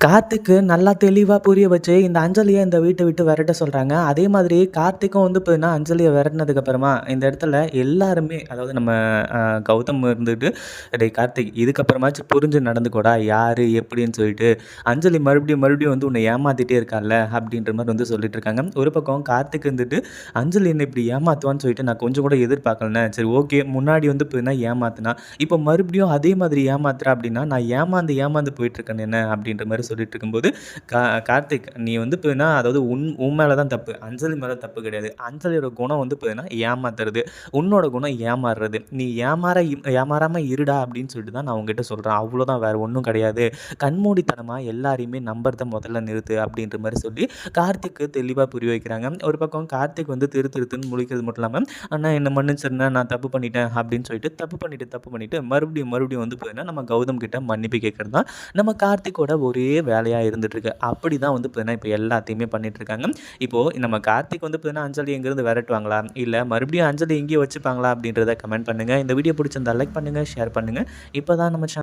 கார்த்திக்கு நல்லா தெளிவாக புரிய வச்சு இந்த அஞ்சலியை இந்த வீட்டை விட்டு விரட்ட சொல்கிறாங்க அதே மாதிரி கார்த்திக்கும் வந்து பார்த்தீங்கன்னா அஞ்சலியை விரட்டினதுக்கப்புறமா இந்த இடத்துல எல்லாருமே அதாவது நம்ம கௌதம் இருந்துட்டு டே கார்த்திக் இதுக்கப்புறமாச்சும் புரிஞ்சு நடந்துக்கூடா யார் எப்படின்னு சொல்லிட்டு அஞ்சலி மறுபடியும் மறுபடியும் வந்து உன்னை ஏமாத்திட்டே இருக்கால அப்படின்ற மாதிரி வந்து சொல்லிட்டு இருக்காங்க. ஒரு பக்கம் கார்த்திக் இருந்துட்டு அஞ்சலி என்னை இப்படி ஏமாத்துவான்னு சொல்லிட்டு நான் கொஞ்சம் கூட எதிர்பார்க்கலண்ணே. சரி ஓகே முன்னாடி வந்து பார்த்தீங்கன்னா ஏமாத்தினா இப்போ மறுபடியும் அதே மாதிரி ஏமாத்துறா அப்படின்னா நான் ஏமாந்து ஏமாந்து போயிட்டுருக்கேன் என்ன அப்படின்ற மாதிரி சொல்லிட்டு இருக்கும்போது கா கார்த்திக் நீ வந்து பார்த்தீங்கன்னா அதாவது உன் உன் மேலே தான் தப்பு. அஞ்சலி மேலே தப்பு கிடையாது. அஞ்சலியோட குணம் வந்து பார்த்தீங்கன்னா ஏமாத்துறது. உன்னோட குணம் ஏமாறுறது. நீ ஏமாற ஏமாறாமல் இருடா அப்படின்னு சொல்லிட்டு தான் நான் உங்ககிட்ட சொல்கிறேன் அவ்வளோதான் வேறு ஒன்றும் கிடையாது. கண்மூடித்தனமாக எல்லாரையுமே நம்புறத முதல்ல நிறுத்து அப்படின்ற மாதிரி சொல்லி கார்த்திக்கு தெளிவாக புரிய வைக்கிறாங்க. ஒரு பக்கம் கார்த்திக் வந்து திரு திருத்துன்னு முழிக்கிறது மட்டும் இல்லாமல் அண்ணா என்ன மன்னிச்சிருந்தேன் நான் தப்பு பண்ணிட்டேன் அப்படின்னு சொல்லிட்டு தப்பு பண்ணிட்டு தப்பு பண்ணிட்டு மறுபடியும் மறுபடியும் வந்து பார்த்தீங்கன்னா நம்ம கௌதம் கிட்ட மன்னிப்பு கேட்கறது தான் நம்ம கார்த்திக்கோட ஒரே வேலையாக இருந்துட்டு இருக்கு அப்படி தான் வந்து பார்த்தீங்கன்னா இப்போ எல்லாத்தையுமே பண்ணிட்டு இருக்காங்க இப்போது நம்ம கார்த்திக் வந்து பார்த்தீங்கன்னா அஞ்சலி எங்கேருந்து விரட்டுவாங்களா? இல்லை மறுபடியும் அஞ்சலி இங்கேயே வச்சுப்பாங்களா? அப்படின்றத கமெண்ட் பண்ணுங்கள் இந்த வீடியோ பிடிச்சிருந்தா லைக் பண்ணுங்கள் ஷேர் பண்ணுங்கள் இப்போ தான் நம்ம channel